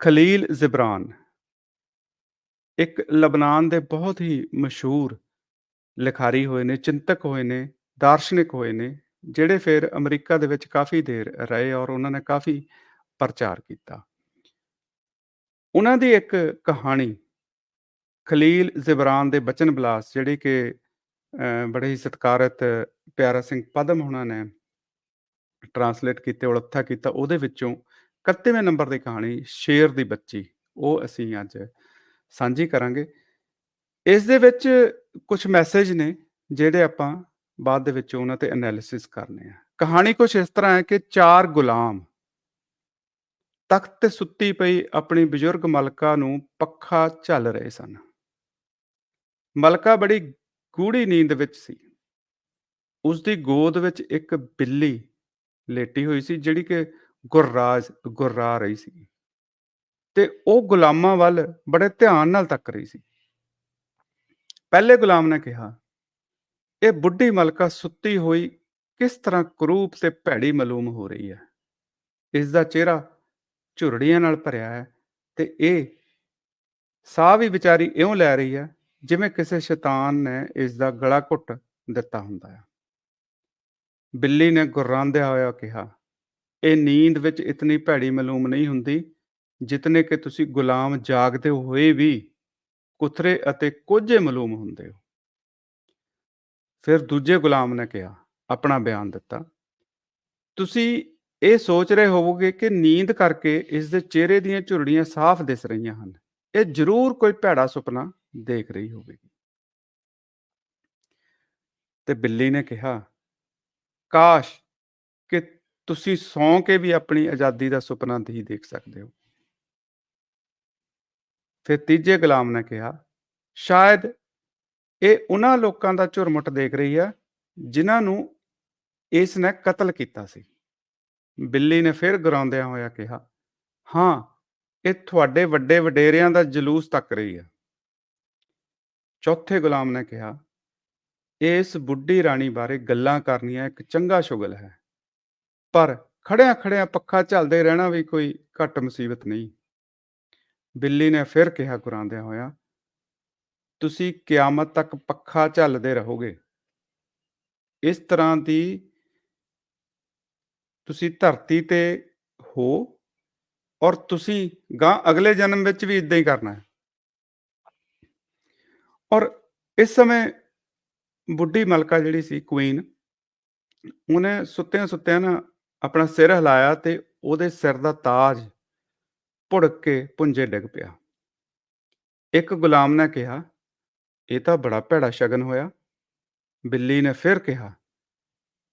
ਖਲੀਲ ਜ਼ਿਬਰਾਨ ਇੱਕ ਲਬਨਾਨ ਦੇ ਬਹੁਤ ਹੀ ਮਸ਼ਹੂਰ ਲਿਖਾਰੀ ਹੋਏ ਨੇ, ਚਿੰਤਕ ਹੋਏ ਨੇ, ਦਾਰਸ਼ਨਿਕ ਹੋਏ ਨੇ, ਜਿਹੜੇ ਫਿਰ ਅਮਰੀਕਾ ਦੇ ਵਿੱਚ ਕਾਫ਼ੀ ਦੇਰ ਰਹੇ ਔਰ ਉਹਨਾਂ ਨੇ ਕਾਫ਼ੀ ਪ੍ਰਚਾਰ ਕੀਤਾ। ਉਹਨਾਂ ਦੀ ਇੱਕ ਕਹਾਣੀ ਖਲੀਲ ਜ਼ਿਬਰਾਨ ਦੇ ਬਚਨ ਵਿਲਾਸ ਜਿਹੜੀ ਕਿ ਅ, ਬੜੇ ਹੀ ਸਤਿਕਾਰਤ ਪਿਆਰਾ ਸਿੰਘ ਪਦਮ ਹੋਣਾ ਨੇ ਟਰਾਂਸਲੇਟ ਕੀਤੇ, ਉਲੱਥਾ ਕੀਤਾ, ਉਹਦੇ ਵਿੱਚੋਂ 31ਵੇਂ ਨੰਬਰ ਦੀ ਕਹਾਣੀ ਸ਼ੇਰ ਦੀ ਬੱਚੀ, ਉਹ ਅਸੀਂ ਅੱਜ ਸਾਂਝੀ ਕਰਾਂਗੇ। ਇਸ ਦੇ ਵਿੱਚ ਕੁਝ ਮੈਸੇਜ ਨੇ ਜਿਹੜੇ ਆਪਾਂ ਬਾਅਦ ਦੇ ਵਿੱਚ ਉਹਨਾਂ ਤੇ ਐਨਾਲਿਸਿਸ ਕਰਨੇ ਆ। ਕਹਾਣੀ ਕੁਝ ਇਸ ਤਰ੍ਹਾਂ ਹੈ ਕਿ ਚਾਰ ਗੁਲਾਮ ਤਖ਼ਤ ਤੇ ਸੁੱਤੀ ਪਈ ਆਪਣੀ ਬਜ਼ੁਰਗ ਮਲਕਾ ਨੂੰ ਪੱਖਾ ਝੱਲ ਰਹੇ ਸਨ। ਮਲਕਾ ਬੜੀ ਗੂੜੀ ਨੀਂਦ ਵਿੱਚ ਸੀ। ਉਸ ਦੀ ਗੋਦ ਵਿੱਚ ਇੱਕ ਬਿੱਲੀ ਲੇਟੀ ਹੋਈ ਸੀ ਜਿਹੜੀ ਕਿ ਗੁਰਰਾਜ ਗੁਰਰਾ ਰਹੀ ਸੀ। ਤੇ ਉਹ ਗੁਲਾਮਾਂ ਵੱਲ ਬੜੇ ਧਿਆਨ ਨਾਲ ਤੱਕ ਰਹੀ ਸੀ। ਪਹਿਲੇ ਗੁਲਾਮ ਨੇ ਕਿਹਾ, "ਇਹ ਬੁੱਢੀ ਮਲਕਾ ਸੁੱਤੀ ਹੋਈ ਕਿਸ ਤਰ੍ਹਾਂ ਕਰੂਪ ਤੇ ਭੈੜੀ ਮਾਲੂਮ ਹੋ ਰਹੀ ਹੈ। ਇਸ ਦਾ ਚਿਹਰਾ ਝੁਰੜੀਆਂ ਨਾਲ ਭਰਿਆ ਹੈ ਤੇ ਇਹ ਸਾਹ ਵੀ ਵਿਚਾਰੀ ਇਉਂ ਲੈ ਰਹੀ ਹੈ ਜਿਵੇਂ ਕਿਸੇ ਸ਼ੈਤਾਨ ਨੇ ਇਸ ਦਾ ਗਲਾ ਘੁੱਟ ਦਿੱਤਾ ਹੁੰਦਾ ਹੈ। ਬਿੱਲੀ ਨੇ ਗੁਰਰਾਉਂਦਿਆਂ ਹੋਇਆ ਕਿਹਾ, "ਇਹ ਨੀਂਦ ਵਿੱਚ ਇਤਨੀ ਭੈੜੀ ਮਾਲੂਮ ਨਹੀਂ ਹੁੰਦੀ ਜਿਤਨੇ ਕਿ ਤੁਸੀਂ ਗੁਲਾਮ ਜਾਗਦੇ ਹੋਏ ਵੀ ਕੁਥਰੇ ਅਤੇ ਕੋਝੇ ਮਾਲੂਮ ਹੁੰਦੇ ਹੋ। ਫਿਰ ਦੂਜੇ ਗੁਲਾਮ ਨੇ ਕਿਹਾ, ਆਪਣਾ ਬਿਆਨ ਦਿੱਤਾ, "ਤੁਸੀਂ ਇਹ ਸੋਚ ਰਹੇ ਹੋਵੋਗੇ ਕਿ ਨੀਂਦ ਕਰਕੇ ਇਸ ਦੇ ਚਿਹਰੇ ਦੀਆਂ ਝੁਰੜੀਆਂ ਸਾਫ਼ ਦਿਸ ਰਹੀਆਂ ਹਨ। ਇਹ ਜ਼ਰੂਰ ਕੋਈ ਭੈੜਾ ਸੁਪਨਾ ਦੇਖ ਰਹੀ ਹੋਵੇਗੀ। ਤੇ ਬਿੱਲੀ ਨੇ ਕਿਹਾ, "ਕਾਸ਼ ਕਿ ਤੁਸੀਂ ਸੌਂ ਕੇ ਵੀ ਆਪਣੀ ਆਜ਼ਾਦੀ ਦਾ ਸੁਪਨਾ ਨਹੀਂ ਦੇਖ ਸਕਦੇ ਹੋ। ਫਿਰ ਤੀਜੇ ਗੁਲਾਮ ਨੇ ਕਿਹਾ, "ਸ਼ਾਇਦ ਇਹ ਉਹਨਾਂ ਲੋਕਾਂ ਦਾ ਝੁਰਮੁਟ ਦੇਖ ਰਹੀ ਹੈ ਜਿਨ੍ਹਾਂ ਨੂੰ ਇਸ ਨੇ ਕਤਲ ਕੀਤਾ ਸੀ। ਬਿੱਲੀ ਨੇ ਫਿਰ ਗਰਾਉਂਦਿਆਂ ਹੋਇਆ ਕਿਹਾ, "ਹਾਂ, ਇਹ ਤੁਹਾਡੇ ਵੱਡੇ ਵਡੇਰਿਆਂ ਦਾ ਜਲੂਸ ਤੱਕ ਰਹੀ ਹੈ। ਚੌਥੇ ਗੁਲਾਮ ਨੇ ਕਿਹਾ, ਇਸ ਬੁੱਢੀ ਰਾਣੀ ਬਾਰੇ ਗੱਲਾਂ ਕਰਨੀਆਂ ਇੱਕ ਚੰਗਾ ਸ਼ੁਗਲ ਹੈ। ਪਰ ਖੜਿਆਂ-ਖੜਿਆਂ ਪੱਖਾ ਝੱਲਦੇ ਰਹਿਣਾ ਵੀ ਕੋਈ ਘੱਟ ਮੁਸੀਬਤ ਨਹੀਂ। ਬਿੱਲੀ ਨੇ ਫਿਰ ਕਿਹਾ ਗੁਰਾਉਂਦਿਆਂ ਹੋਇਆ, ਤੁਸੀਂ ਕਿਆਮਤ ਤੱਕ ਪੱਖਾ ਝੱਲਦੇ ਰਹੋਗੇ। ਇਸ ਤਰ੍ਹਾਂ ਦੀ ਤੁਸੀਂ ਧਰਤੀ ਤੇ ਹੋ ਔਰ ਤੁਸੀਂ ਗਾਂ ਅਗਲੇ ਜਨਮ ਵਿੱਚ ਵੀ ਇਦਾਂ ਹੀ ਕਰਨਾ ਹੈ। ਔਰ ਇਸ ਸਮੇਂ ਬੁੱਢੀ ਮਲਕਾ ਜਿਹੜੀ ਸੀ ਕੁਈਨ ਉਹਨੇ ਸੁੱਤਿਆਂ-ਸੁੱਤਿਆਂ ਨਾ ਆਪਣਾ ਸਿਰ ਹਿਲਾਇਆ ਤੇ ਉਹਦੇ ਸਿਰ ਦਾ ਤਾਜ ਭੁੜਕ ਕੇ ਪੁੰਜੇ ਡਿੱਗ ਪਿਆ। ਇੱਕ ਗੁਲਾਮ ਨੇ ਕਿਹਾ, "ਇਹ ਤਾਂ ਬੜਾ ਭੈੜਾ ਸ਼ਗਨ ਹੋਇਆ।" ਬਿੱਲੀ ਨੇ ਫਿਰ ਕਿਹਾ,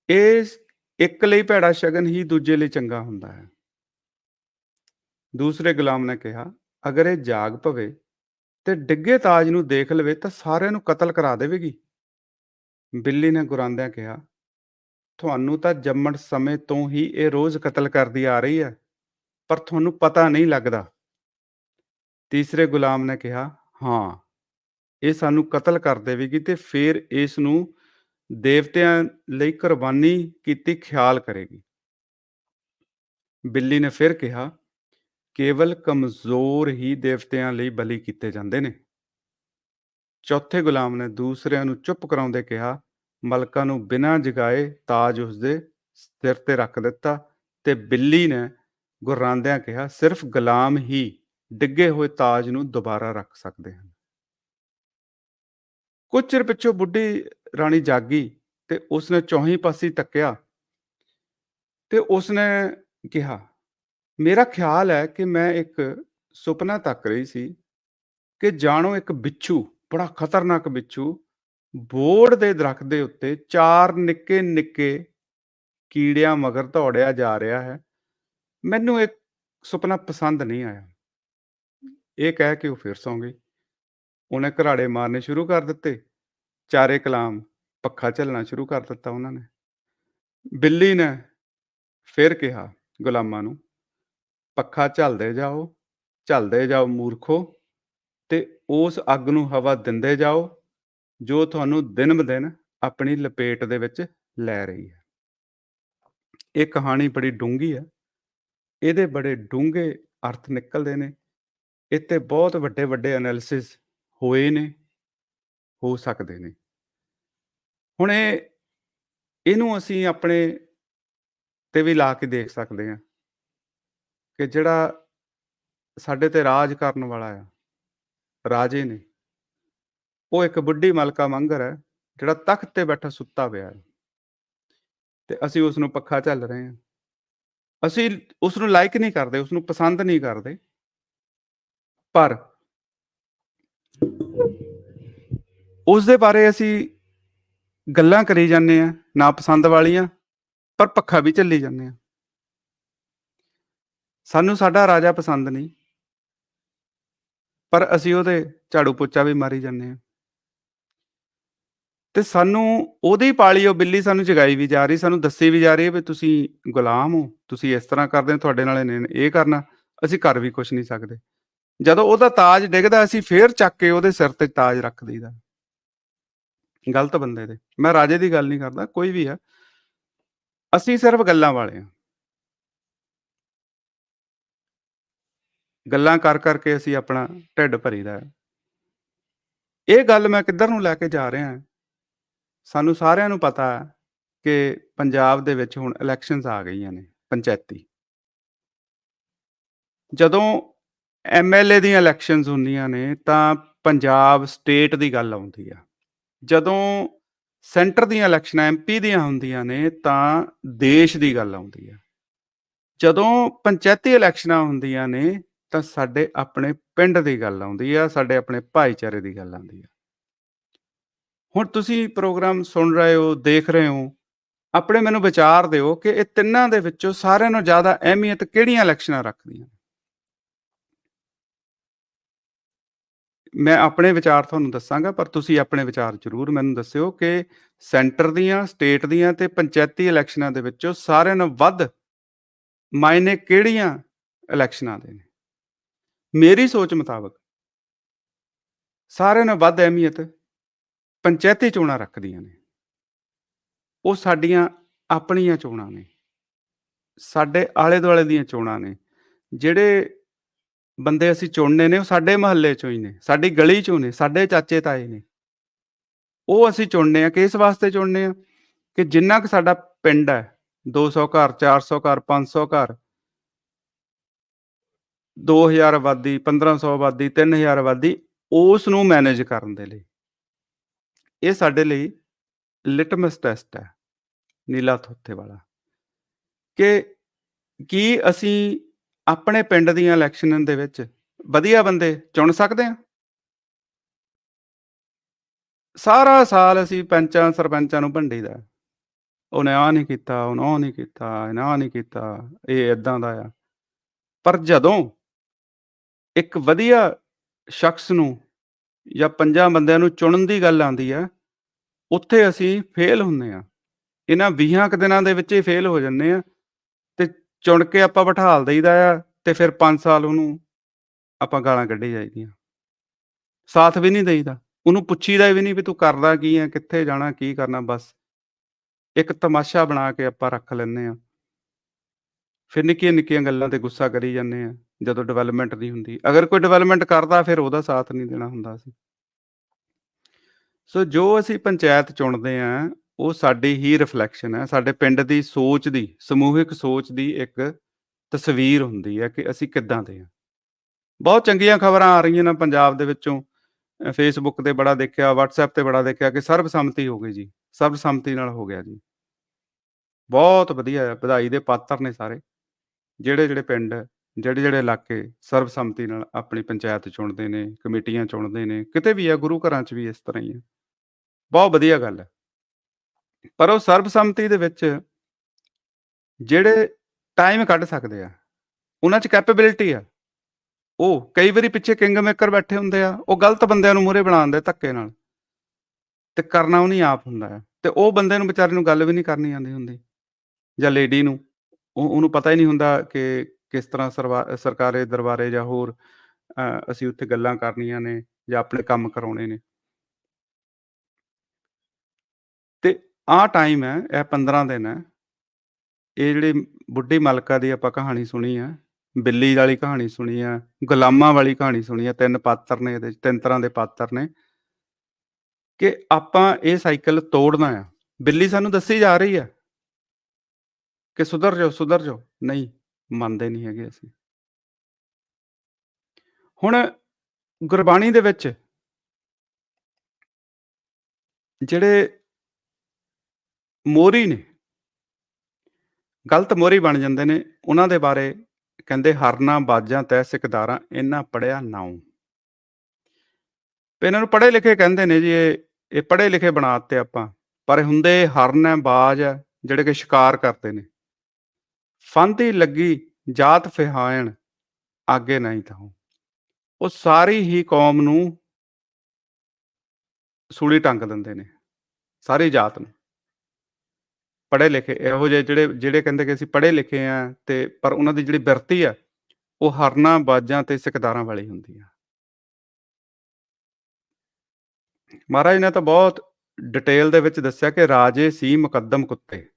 ਇਹ ਇੱਕ ਲਈ ਭੈੜਾ ਸ਼ਗਨ ਹੀ ਦੂਜੇ ਲਈ ਚੰਗਾ ਹੁੰਦਾ ਹੈ।" ਦੂਸਰੇ ਗੁਲਾਮ ਨੇ ਕਿਹਾ, "ਅਗਰ ਇਹ ਜਾਗ ਪਵੇ ਤੇ ਡਿੱਗੇ ਤਾਜ ਨੂੰ ਦੇਖ ਲਵੇ ਤਾਂ ਸਾਰਿਆਂ ਨੂੰ ਕਤਲ ਕਰਾ ਦੇਵੇਗੀ।" ਬਿੱਲੀ ਨੇ ਗੁਰਾਂਦਿਆਂ ਕਿਹਾ, "ਤੁਹਾਨੂੰ ਤਾਂ ਜੰਮਣ ਸਮੇਂ ਤੋਂ ਹੀ ਇਹ ਰੋਜ਼ ਕਤਲ ਕਰਦੀ ਆ ਰਹੀ ਹੈ, ਪਰ ਤੁਹਾਨੂੰ ਪਤਾ ਨਹੀਂ ਲੱਗਦਾ।" ਤੀਸਰੇ ਗੁਲਾਮ ਨੇ ਕਿਹਾ, "ਹਾਂ, ਇਹ ਸਾਨੂੰ ਕਤਲ ਕਰ ਦੇਵੇਗੀ ਤੇ ਫਿਰ ਇਸ ਨੂੰ ਦੇਵਤਿਆਂ ਲਈ ਕੁਰਬਾਨੀ ਕੀਤੀ ਖਿਆਲ ਕਰੇਗੀ।" ਬਿੱਲੀ ਨੇ ਫਿਰ ਕਿਹਾ, "ਕੇਵਲ ਕਮਜ਼ੋਰ ਹੀ ਦੇਵਤਿਆਂ ਲਈ ਬਲੀ ਕੀਤੇ ਜਾਂਦੇ ਨੇ।" ਚੌਥੇ ਗੁਲਾਮ ਨੇ ਦੂਸਰਿਆਂ ਨੂੰ ਚੁੱਪ ਕਰਾਉਂਦੇ ਕਿਹਾ, "ਮਲਕਾ ਨੂੰ ਬਿਨਾਂ ਜਗਾਏ ਤਾਜ ਉਸਦੇ ਸਿਰ ਤੇ ਰੱਖ ਦਿੱਤਾ" ਤੇ ਬਿੱਲੀ ਨੇ ਗੁਰਰਾਉਂਦਿਆਂ ਕਿਹਾ, "ਸਿਰਫ਼ ਗੁਲਾਮ ਹੀ ਡਿੱਗੇ ਹੋਏ ਤਾਜ ਨੂੰ ਦੁਬਾਰਾ ਰੱਖ ਸਕਦੇ ਹਨ।" ਕੁਝ ਚਿਰ ਪਿੱਛੋਂ ਬੁੱਢੀ ਰਾਣੀ ਜਾਗੀ ਤੇ ਉਸਨੇ ਚੌਹੀਂ ਪਾਸੇ ਤੱਕਿਆ ਤੇ ਉਸਨੇ ਕਿਹਾ, "ਮੇਰਾ ਖਿਆਲ ਹੈ ਕਿ ਮੈਂ ਇੱਕ ਸੁਪਨਾ ਤੱਕ ਰਹੀ ਸੀ ਕਿ ਜਾਣੋ ਇੱਕ ਬਿੱਛੂ, ਬੜਾ ਖਤਰਨਾਕ ਬਿੱਛੂ ਬੋਹੜ ਦੇ ਦਰੱਖਤ ਦੇ ਉੱਤੇ ਚਾਰ ਨਿੱਕੇ-ਨਿੱਕੇ ਕੀੜਿਆਂ ਮਗਰ ਦੌੜਿਆ ਜਾ ਰਿਹਾ ਹੈ। ਮੈਨੂੰ ਇਹ ਸੁਪਨਾ ਪਸੰਦ ਨਹੀਂ ਆਇਆ।" ਇਹ ਕਹਿ ਕੇ ਉਹ ਫਿਰ ਸੌਂ ਗਈ। ਉਹਨੇ ਘਰਾੜੇ ਮਾਰਨੇ ਸ਼ੁਰੂ ਕਰ ਦਿੱਤੇ। ਚਾਰੇ ਕਲਾਮ ਪੱਖਾ ਝੱਲਣਾ ਸ਼ੁਰੂ ਕਰ ਦਿੱਤਾ ਉਹਨਾਂ ਨੇ। ਬਿੱਲੀ ਨੇ ਫਿਰ ਕਿਹਾ ਗੁਲਾਮਾਂ ਨੂੰ, "ਪੱਖਾ ਝੱਲਦੇ ਜਾਓ, ਝੱਲਦੇ ਜਾਓ ਮੂਰਖੋ ਤੇ ਉਸ ਅੱਗ ਨੂੰ ਹਵਾ ਦਿੰਦੇ ਜਾਓ ਜੋ ਤੁਹਾਨੂੰ ਦਿਨ-ਬ-ਦਿਨ ਆਪਣੀ ਲਪੇਟ ਦੇ ਵਿੱਚ ਲੈ ਰਹੀ ਹੈ।" ਇਹ ਕਹਾਣੀ ਬੜੀ ਡੂੰਘੀ ਹੈ। ਇਹਦੇ ਬੜੇ ਡੂੰਘੇ ਅਰਥ ਨਿਕਲਦੇ ਨੇ ਇੱਥੇ ਬਹੁਤ ਵੱਡੇ ਵੱਡੇ ਐਨਾਲਿਸਿਸ ਹੋਏ ਨੇ, ਹੋ ਸਕਦੇ ਨੇ ਹੁਣ ਇਹ, ਇਹਨੂੰ ਅਸੀਂ ਆਪਣੇ ਤੇ ਵੀ ਲਾ ਕੇ ਦੇਖ ਸਕਦੇ ਹਾਂ ਕਿ ਜਿਹੜਾ ਸਾਡੇ ਤੇ ਰਾਜ ਕਰਨ ਵਾਲਾ ਆ, ਰਾਜੇ ਨੇ ਉਹ ਇੱਕ ਬੁੱਢੀ ਮਲਕਾ ਮੰਗਰ ਹੈ, ਜਿਹੜਾ ਤਖਤ ਤੇ ਬੈਠਾ ਸੁੱਤਾ ਪਿਆ ਹੈ। ਤੇ ਅਸੀਂ ਉਸ ਨੂੰ ਪੱਖਾ ਝੱਲ ਰਹੇ ਹਾਂ। ਅਸੀਂ ਉਸ ਨੂੰ ਲਾਈਕ ਨਹੀਂ ਕਰਦੇ ਉਸ ਨੂੰ ਪਸੰਦ ਨਹੀਂ ਕਰਦੇ। ਪਰ ਉਸ ਦੇ ਬਾਰੇ ਅਸੀਂ ਗੱਲਾਂ ਕਰੀ ਜਾਂਦੇ ਆ ਨਾ ਪਸੰਦ ਵਾਲੀਆਂ, ਪਰ ਪੱਖਾ ਵੀ ਝੱਲੀ ਜਾਂਦੇ ਆ ਸਾਨੂੰ ਸਾਡਾ ਰਾਜਾ ਪਸੰਦ ਨਹੀਂ, ਪਰ ਅਸੀਂ ਉਹਦੇ ਝਾੜੂ ਪੋਚਾ ਵੀ ਮਾਰੀ ਜਾਂਦੇ ਆ ਤੇ ਸਾਨੂੰ ਉਹਦੀ ਪਾਲੀ, ਉਹ ਬਿੱਲੀ ਸਾਨੂੰ ਜਗਾਈ ਵੀ ਜਾ ਰਹੀ, ਸਾਨੂੰ ਦੱਸੀ ਵੀ ਜਾ ਰਹੀ ਹੈ ਵੀ ਤੁਸੀਂ ਗੁਲਾਮ ਹੋ, ਤੁਸੀਂ ਇਸ ਤਰ੍ਹਾਂ ਕਰਦੇ ਹੋ, ਤੁਹਾਡੇ ਨਾਲ ਇਹਨੇ ਇਹ ਕਰਨਾ, ਅਸੀਂ ਕਰ ਵੀ ਕੁਝ ਨਹੀਂ ਸਕਦੇ। ਜਦੋਂ ਉਹਦਾ ਤਾਜ ਡਿੱਗਦਾ, ਅਸੀਂ ਫੇਰ ਚੱਕ ਕੇ ਉਹਦੇ ਸਿਰ ਤੇ ਤਾਜ ਰੱਖ ਦਈਦਾ। ਗਲਤ ਬੰਦੇ ਦੇ। ਮੈਂ ਰਾਜੇ ਦੀ ਗੱਲ ਨਹੀਂ ਕਰਦਾ, ਕੋਈ ਵੀ ਆ ਅਸੀਂ ਸਿਰਫ ਗੱਲਾਂ ਵਾਲੇ ਆ ਗੱਲਾਂ ਕਰ ਕਰਕੇ ਅਸੀਂ ਆਪਣਾ ਢਿੱਡ ਭਰੀਦਾ ਹੈ। ਇਹ ਗੱਲ ਮੈਂ ਕਿੱਧਰ ਨੂੰ ਲੈ ਕੇ ਜਾ ਰਿਹਾ ਹਾਂ? ਸਾਨੂੰ ਸਾਰਿਆਂ ਨੂੰ ਪਤਾ ਹੈ ਕਿ ਪੰਜਾਬ ਦੇ ਵਿੱਚ ਹੁਣ ਇਲੈਕਸ਼ਨਸ ਆ ਗਈਆਂ ਨੇ, ਪੰਚਾਇਤੀ। ਜਦੋਂ ਐਮਐਲਏ ਦੀਆਂ ਇਲੈਕਸ਼ਨਸ ਹੁੰਦੀਆਂ ਨੇ, ਤਾਂ ਪੰਜਾਬ ਸਟੇਟ ਦੀ ਗੱਲ ਆਉਂਦੀ ਆ। ਜਦੋਂ ਸੈਂਟਰ ਦੀਆਂ ਇਲੈਕਸ਼ਨਾਂ ਐਮਪੀ ਦੀਆਂ ਹੁੰਦੀਆਂ ਨੇ, ਤਾਂ ਦੇਸ਼ ਦੀ ਗੱਲ ਆਉਂਦੀ ਆ। ਜਦੋਂ ਪੰਚਾਇਤੀ ਇਲੈਕਸ਼ਨਾਂ ਹੁੰਦੀਆਂ ਨੇ, ਤਾਂ ਸਾਡੇ ਆਪਣੇ ਪਿੰਡ ਦੀ ਗੱਲ ਆਉਂਦੀ ਆ, ਸਾਡੇ ਆਪਣੇ ਭਾਈਚਾਰੇ ਦੀ ਗੱਲ ਆਉਂਦੀ ਆ। ਹੁਣ ਤੁਸੀਂ ਪ੍ਰੋਗਰਾਮ ਸੁਣ ਰਹੇ ਹੋ, ਦੇਖ ਰਹੇ ਹੋ, ਆਪਣੇ ਮੈਨੂੰ ਵਿਚਾਰ ਦਿਓ ਕਿ ਇਹ ਤਿੰਨਾਂ ਦੇ ਵਿੱਚੋਂ ਸਾਰਿਆਂ ਨਾਲੋਂ ਜ਼ਿਆਦਾ ਅਹਿਮੀਅਤ ਕਿਹੜੀਆਂ ਇਲੈਕਸ਼ਨਾਂ ਰੱਖਦੀਆਂ? ਮੈਂ ਆਪਣੇ ਵਿਚਾਰ ਤੁਹਾਨੂੰ ਦੱਸਾਂਗਾ, ਪਰ ਤੁਸੀਂ ਆਪਣੇ ਵਿਚਾਰ ਜ਼ਰੂਰ ਮੈਨੂੰ ਦੱਸਿਓ ਕਿ ਸੈਂਟਰ ਦੀਆਂ, ਸਟੇਟ ਦੀਆਂ ਤੇ ਪੰਚਾਇਤੀ ਇਲੈਕਸ਼ਨਾਂ ਦੇ ਵਿੱਚੋਂ ਸਾਰਿਆਂ ਨਾਲੋਂ ਵੱਧ ਮਾਇਨੇ ਕਿਹੜੀਆਂ ਇਲੈਕਸ਼ਨਾਂ ਦੇ ਨੇ? ਮੇਰੀ ਸੋਚ ਮੁਤਾਬਕ ਸਾਰਿਆਂ ਨਾਲੋਂ ਵੱਧ ਅਹਿਮੀਅਤ ਪੰਚਾਇਤੀ ਚੋਣਾਂ ਰੱਖਦੀਆਂ ਨੇ। ਉਹ ਸਾਡੀਆਂ ਆਪਣੀਆਂ ਚੋਣਾਂ ਨੇ। ਸਾਡੇ ਆਲੇ ਦੁਆਲੇ ਦੀਆਂ ਚੋਣਾਂ ਨੇ। ਜਿਹੜੇ ਬੰਦੇ ਅਸੀਂ ਚੁਣਨੇ ਨੇ, ਉਹ ਸਾਡੇ ਮਹੱਲੇ ਚੋਂ ਹੀ ਨੇ। ਸਾਡੀ ਗਲੀ ਚੋਂ ਨੇ, ਸਾਡੇ ਚਾਚੇ ਤਾਏ ਨੇ। ਉਹ ਅਸੀਂ ਚੁਣਨੇ ਆ, ਕਿਸ ਵਾਸਤੇ ਚੁਣਨੇ ਆ? ਕਿ ਜਿੰਨਾ ਕੁ ਸਾਡਾ ਪਿੰਡ ਹੈ 200 ਘਰ 400 ਘਰ 500 ਘਰ 2000 ਆਬਾਦੀ 1500 ਆਬਾਦੀ 3000 ਆਬਾਦੀ, ਉਸ ਨੂੰ ਮੈਨੇਜ ਕਰਨ ਦੇ ਲਈ। ਇਹ ਸਾਡੇ ਲਈ ਲਿਟਮਸ ਟੈਸਟ ਹੈ, ਨੀਲਾ ਥੋਥੇ ਵਾਲਾ। ਕਿ ਕੀ ਅਸੀਂ ਆਪਣੇ ਪਿੰਡ ਦੀਆਂ ਇਲੈਕਸ਼ਨਾਂ ਦੇ ਵਿੱਚ ਵਧੀਆ ਬੰਦੇ ਚੁਣ ਸਕਦੇ ਹਾਂ? ਸਾਰਾ ਸਾਲ ਅਸੀਂ ਪੰਚਾਂ ਸਰਪੰਚਾਂ ਨੂੰ ਭੰਡੀਦਾ ਉਹਨੇ ਆ ਨਹੀਂ ਕੀਤਾ, ਉਹਨੇ ਉਹ ਨਹੀਂ ਕੀਤਾ, ਇਹਨੇ ਆਹ ਨਹੀਂ ਕੀਤਾ, ਇਹ ਇਦਾਂ ਦਾ ਆ। ਪਰ ਜਦੋਂ ਇੱਕ ਵਧੀਆ ਸ਼ਖਸ ਨੂੰ ਜਾਂ ਪੰਜਾਂ ਬੰਦਿਆਂ ਨੂੰ ਚੁਣਨ ਦੀ ਗੱਲ ਆਉਂਦੀ ਆ, ਉੱਥੇ ਅਸੀਂ ਫੇਲ ਹੁੰਦੇ ਆ। ਇਹਨਾਂ 20 ਕੁ ਦਿਨਾਂ ਦੇ ਵਿੱਚ ਹੀ ਫੇਲ ਹੋ ਜੰਨੇ ਆ ਤੇ ਚੁਣ ਕੇ ਆਪਾਂ ਬਿਠਾਲ ਦਈਦਾ ਆ ਤੇ ਫਿਰ 5 ਸਾਲ ਉਹਨੂੰ ਆਪਾਂ ਗਾਲਾਂ ਕੱਢੀ ਜਾਈਦੀਆਂ। ਸਾਥ ਵੀ ਨਹੀਂ ਦੇਈਦਾ। ਉਹਨੂੰ ਪੁੱਛੀਦਾ ਵੀ ਨਹੀਂ ਵੀ ਤੂੰ ਕਰਦਾ ਕੀ ਆ, ਕਿੱਥੇ ਜਾਣਾ, ਕੀ ਕਰਨਾ, ਬਸ। ਇੱਕ ਤਮਾਸ਼ਾ ਬਣਾ ਕੇ ਆਪਾਂ ਰੱਖ ਲੈਂਦੇ ਆ। ਫਿਰ ਨਿੱਕੀਆਂ ਨਿੱਕੀਆਂ ਗੱਲਾਂ ਤੇ ਗੁੱਸਾ ਕਰੀ ਜਾਂਦੇ ਆ, ਜਦੋਂ ਡਿਵੈਲਪਮੈਂਟ ਨਹੀਂ ਹੁੰਦੀ। ਅਗਰ ਕੋਈ ਡਿਵੈਲਪਮੈਂਟ ਕਰਦਾ, ਫਿਰ ਉਹਦਾ ਸਾਥ ਨਹੀਂ ਦੇਣਾ ਹੁੰਦਾ ਸੀ। ਸੋ ਜੋ ਅਸੀਂ ਪੰਚਾਇਤ ਚੁਣਦੇ ਆ, ਉਹ ਸਾਡੀ ਹੀ ਰਿਫਲੈਕਸ਼ਨ ਹੈ ਸਾਡੇ ਪਿੰਡ ਦੀ ਸੋਚ ਦੀ, ਸਮੂਹਿਕ ਸੋਚ ਦੀ ਇੱਕ ਤਸਵੀਰ ਹੁੰਦੀ ਹੈ ਕਿ ਅਸੀਂ ਕਿੱਦਾਂ ਦੇ ਆ। ਬਹੁਤ ਚੰਗੀਆਂ ਖਬਰਾਂ ਆ ਰਹੀਆਂ ਨੇ ਪੰਜਾਬ ਦੇ ਵਿੱਚੋਂ। ਫੇਸਬੁੱਕ ਤੇ ਬੜਾ ਦੇਖਿਆ, WhatsApp ਤੇ ਬੜਾ ਦੇਖਿਆ ਕਿ ਸਰਬਸੰਮਤੀ ਹੋ ਗਈ ਜੀ। ਸਰਬਸੰਮਤੀ ਨਾਲ ਹੋ ਗਿਆ ਜੀ। ਬਹੁਤ ਵਧੀਆ ਵਧਾਈ ਦੇ ਪਾਤਰ ਨੇ ਸਾਰੇ। ਜਿਹੜੇ ਜਿਹੜੇ ਪਿੰਡ, ਜਿਹੜੇ ਜਿਹੜੇ ਇਲਾਕੇ ਸਰਬਸੰਮਤੀ ਨਾਲ ਆਪਣੀ ਪੰਚਾਇਤ ਚੁਣਦੇ ਨੇ, ਕਮੇਟੀਆਂ ਚੁਣਦੇ ਨੇ, ਕਿਤੇ ਵੀ ਆ, ਗੁਰੂ ਘਰਾਂ 'ਚ ਵੀ ਇਸ ਤਰ੍ਹਾਂ ਹੀ ਹੈ ਬਹੁਤ ਵਧੀਆ ਗੱਲ ਹੈ ਪਰ ਉਹ ਸਰਬਸੰਮਤੀ ਦੇ ਵਿੱਚ ਜਿਹੜੇ ਟਾਈਮ ਕੱਢ ਸਕਦੇ ਆ, ਉਹਨਾਂ 'ਚ ਕੈਪੇਬਿਲਿਟੀ ਆ। ਉਹ ਕਈ ਵਾਰੀ ਪਿੱਛੇ ਕਿੰਗ ਮੇਕਰ ਬੈਠੇ ਹੁੰਦੇ ਆ, ਉਹ ਗਲਤ ਬੰਦਿਆਂ ਨੂੰ ਮੂਹਰੇ ਬਣਾਉਂਦੇ ਧੱਕੇ ਨਾਲ। ਤੇ ਕਰਨਾ ਉਹ ਨਹੀਂ ਆਪ ਹੁੰਦਾ ਹੈ ਤੇ ਉਹ ਬੰਦੇ ਨੂੰ ਵਿਚਾਰੇ ਨੂੰ ਗੱਲ ਵੀ ਨਹੀਂ ਕਰਨੀ ਆਉਂਦੀ ਹੁੰਦੀ, ਜਾਂ ਲੇਡੀ ਨੂੰ। ਉਹ ਉਹਨੂੰ ਪਤਾ ਹੀ ਨਹੀਂ ਹੁੰਦਾ ਕਿ ਕਿਸ ਤਰ੍ਹਾਂ ਸਰਵਾ- ਸਰਕਾਰੇ ਦਰਬਾਰੇ ਜਾਂ ਹੋਰ ਅਸੀਂ ਉੱਥੇ ਗੱਲਾਂ ਕਰਨੀਆਂ ਨੇ ਜਾਂ ਆਪਣੇ ਕੰਮ ਕਰਾਉਣੇ ਨੇ ਤੇ ਆਹ ਟਾਈਮ ਹੈ ਇਹ 15 ਦਿਨ ਹੈ ਇਹ ਜਿਹੜੀ ਬੁੱਢੀ ਮਲਕਾ ਦੀ ਆਪਾਂ ਕਹਾਣੀ ਸੁਣੀ ਆ ਬਿੱਲੀ ਵਾਲੀ ਕਹਾਣੀ ਸੁਣੀ ਆ, ਗੁਲਾਮਾਂ ਵਾਲੀ ਕਹਾਣੀ ਸੁਣੀ ਆ, ਤਿੰਨ ਪਾਤਰ ਨੇ ਇਹਦੇ ਤਿੰਨ ਤਰ੍ਹਾਂ ਦੇ ਪਾਤਰ ਨੇ। ਕਿ ਆਪਾਂ ਇਹ ਸਾਈਕਲ ਤੋੜਨਾ ਆ। ਬਿੱਲੀ ਸਾਨੂੰ ਦੱਸੀ ਜਾ ਰਹੀ ਆ। ਕਿ ਸੁਧਰ ਜਾਓ, ਸੁਧਰ ਜਾਓ, ਨਹੀਂ ਮੰਨਦੇ ਨਹੀਂ ਹੈਗੇ ਅਸੀਂ। ਹੁਣ ਗੁਰਬਾਣੀ ਦੇ ਵਿੱਚ ਜਿਹੜੇ ਮੋਰੀ ਨੇ ਗਲਤ ਮੋਰੀ ਬਣ ਜਾਂਦੇ ਨੇ, ਉਹਨਾਂ ਦੇ ਬਾਰੇ ਕਹਿੰਦੇ ਹਰਨਾ ਬਾਜਾਂ ਤੈ ਸਿਕਦਾਰਾਂ ਇਹਨਾਂ ਪੜ੍ਹਿਆ ਨਾਉ। ਤੇ ਇਹਨਾਂ ਨੂੰ ਪੜ੍ਹੇ ਲਿਖੇ ਕਹਿੰਦੇ ਨੇ ਜੀ ਇਹ, ਇਹ ਪੜ੍ਹੇ ਲਿਖੇ ਬਣਾ ਦਿੱਤੇ ਆਪਾਂ, ਪਰ ਹੁੰਦੇ ਹਰਨ ਹੈ, ਬਾਜ ਹੈ, ਜਿਹੜੇ ਕਿ ਸ਼ਿਕਾਰ ਕਰਦੇ ਨੇ। ਫੰਦੀ ਲੱਗੀ ਜਾਤ ਫਿਹਾਇਣ ਆਗੇ ਨਹੀਂ ਥਾਉ। ਉਹ ਸਾਰੀ ਹੀ ਕੌਮ ਨੂੰ ਸੂਲੀ ਟੰਗ ਦਿੰਦੇ ਨੇ, ਸਾਰੀ ਜਾਤ ਨੂੰ। ਪੜ੍ਹੇ ਲਿਖੇ ਇਹੋ ਜਿਹੇ ਜਿਹੜੇ ਜਿਹੜੇ ਕਹਿੰਦੇ ਕਿ ਅਸੀਂ ਪੜ੍ਹੇ ਲਿਖੇ ਆ ਤੇ ਪਰ ਉਹਨਾਂ ਦੀ ਜਿਹੜੀ ਬਿਰਤੀ ਆ, ਉਹ ਹਰਨਾਂ, ਬਾਜਾਂ ਤੇ ਸਿਕਦਾਰਾਂ ਵਾਲੀ ਹੁੰਦੀ ਆ। ਮਹਾਰਾਜ ਨੇ ਤਾਂ ਬਹੁਤ ਡਿਟੇਲ ਦੇ ਵਿੱਚ ਦੱਸਿਆ ਕਿ ਰਾਜੇ ਸੀ ਮੁਕੱਦਮ ਕੁੱਤੇ।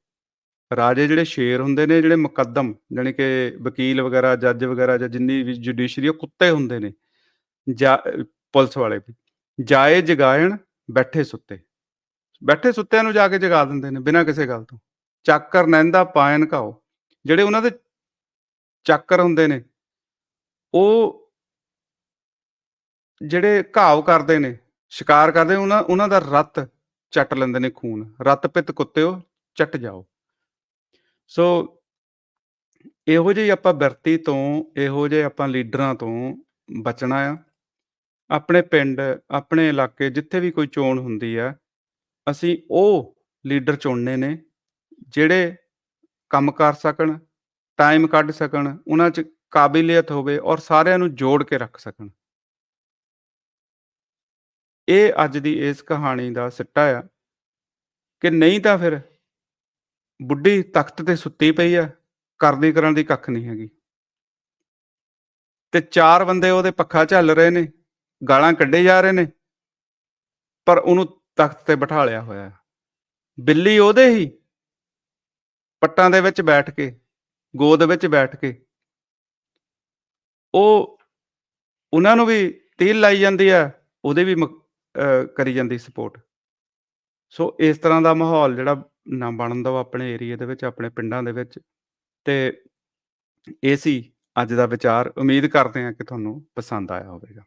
ਰਾਜੇ ਜਿਹੜੇ ਸ਼ੇਰ ਹੁੰਦੇ ਨੇ, ਜਿਹੜੇ ਮੁਕੱਦਮ ਜਾਣੀ ਕਿ ਵਕੀਲ ਵਗੈਰਾ, ਜੱਜ ਵਗੈਰਾ ਜਾਂ ਜਿੰਨੀ ਵੀ ਜੁਡੀਸ਼ਰੀ ਉਹ ਕੁੱਤੇ ਹੁੰਦੇ ਨੇ। ਜਾ ਪੁਲਿਸ ਵਾਲੇ ਵੀ। ਜਾਏ ਜਗਾਇਣ ਬੈਠੇ ਸੁੱਤੇ। ਬੈਠੇ ਸੁੱਤਿਆਂ ਨੂੰ ਜਾ ਕੇ ਜਗਾ ਦਿੰਦੇ ਨੇ ਬਿਨਾਂ ਕਿਸੇ ਗੱਲ ਤੋਂ। ਚਾਕਰ ਨੈਂਦਾ ਪਾਇਨ ਘਾਓ। ਜਿਹੜੇ ਉਹਨਾਂ ਦੇ ਚਾਕਰ ਹੁੰਦੇ ਨੇ, ਉਹ ਜਿਹੜੇ ਘਾਵ ਕਰਦੇ ਨੇ, ਸ਼ਿਕਾਰ ਕਰਦੇ ਉਹਨਾਂ ਉਹਨਾਂ ਦਾ ਰਤ ਚੱਟ ਲੈਂਦੇ ਨੇ ਖੂਨ। ਰਤ ਪਿੱਤ ਕੁੱਤਿਓ ਚੱਟ ਜਾਓ। ਸੋ ਇਹੋ ਜਿਹੀ ਆਪਾਂ ਬਿਰਤੀ ਤੋਂ, ਇਹੋ ਜਿਹੇ ਆਪਾਂ ਲੀਡਰਾਂ ਤੋਂ ਬਚਣਾ ਆ। ਆਪਣੇ ਪਿੰਡ, ਆਪਣੇ ਇਲਾਕੇ ਜਿੱਥੇ ਵੀ ਕੋਈ ਚੋਣ ਹੁੰਦੀ ਆ, ਅਸੀਂ ਉਹ ਲੀਡਰ ਚੁਣਨੇ ਨੇ, ਜਿਹੜੇ ਕੰਮ ਕਰ ਸਕਣ, ਟਾਈਮ ਕੱਢ ਸਕਣ, ਉਹਨਾਂ 'ਚ ਕਾਬਲੀਅਤ ਹੋਵੇ ਔਰ ਸਾਰਿਆਂ ਨੂੰ ਜੋੜ ਕੇ ਰੱਖ ਸਕਣ। ਇਹ ਅੱਜ ਦੀ ਇਸ ਕਹਾਣੀ ਦਾ ਸਿੱਟਾ ਆ। ਕਿ ਨਹੀਂ ਤਾਂ ਫਿਰ ਬੁੱਢੀ ਤਖ਼ਤ ਤੇ ਸੁੱਤੀ ਪਈ ਆ, ਕਰਦੀ ਕਰਨ ਦੀ ਕੱਖ ਨਹੀਂ ਹੈਗੀ। ਤੇ ਚਾਰ ਬੰਦੇ ਉਹਦੇ ਪੱਖਾ ਝੱਲ ਰਹੇ ਨੇ, ਗਾਲਾਂ ਕੱਢੇ ਜਾ ਰਹੇ ਨੇ। ਪਰ ਉਹਨੂੰ ਤਖ਼ਤ ਤੇ ਬਿਠਾ ਲਿਆ ਹੋਇਆ। ਬਿੱਲੀ ਉਹਦੇ ਹੀ ਪੱਟਾਂ ਦੇ ਵਿੱਚ ਬੈਠ ਕੇ, ਗੋਦ ਵਿੱਚ ਬੈਠ ਕੇ ਉਹ ਉਹਨਾਂ ਨੂੰ ਵੀ ਤੀਲ ਲਾਈ ਜਾਂਦੀ ਆ, ਉਹਦੇ ਵੀ ਮ ਕਰੀ ਜਾਂਦੀ ਸਪੋਰਟ। ਸੋ ਇਸ ਤਰ੍ਹਾਂ ਦਾ ਮਾਹੌਲ ਜਿਹੜਾ ਨਾ ਬਣਨ ਦਿਓ ਆਪਣੇ ਏਰੀਏ ਦੇ ਵਿੱਚ, ਆਪਣੇ ਪਿੰਡਾਂ ਦੇ ਵਿੱਚ। ਤੇ ਇਹ ਸੀ ਅੱਜ ਦਾ ਵਿਚਾਰ। ਉਮੀਦ ਕਰਦੇ ਹਾਂ ਕਿ ਤੁਹਾਨੂੰ ਪਸੰਦ ਆਇਆ ਹੋਵੇਗਾ।